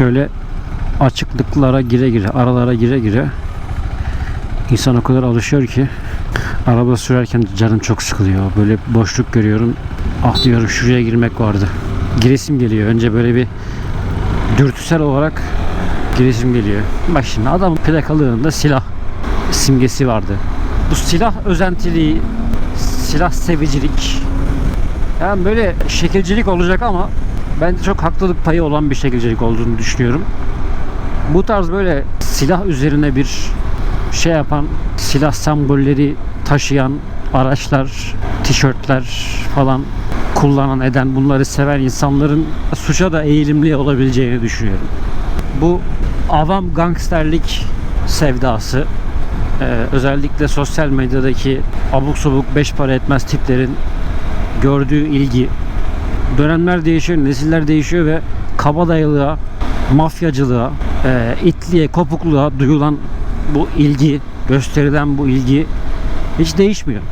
şöyle açıklıklara gire gire, aralara gire gire insan o kadar alışıyor ki araba sürerken canım çok sıkılıyor. Böyle boşluk görüyorum. Ah diyorum şuraya girmek vardı. Giresim geliyor. Önce böyle bir dürtüsel olarak giresim geliyor. Bak şimdi adamın plakalığında silah simgesi vardı. Bu silah özentiliği, silah sevicilik. Yani böyle şekilcilik olacak ama bence çok haklılık payı olan bir şekilcilik olduğunu düşünüyorum. Bu tarz böyle silah üzerine bir şey yapan, silah sembolleri taşıyan araçlar, tişörtler falan kullanan eden, bunları seven insanların suça da eğilimli olabileceğini düşünüyorum. Bu avam gangsterlik sevdası ee, özellikle sosyal medyadaki abuk subuk beş para etmez tiplerin gördüğü ilgi dönemler değişiyor, nesiller değişiyor ve kabadayılığa, mafyacılığa, e, itliğe, kopukluğa duyulan bu ilgi, gösterilen bu ilgi hiç değişmiyor.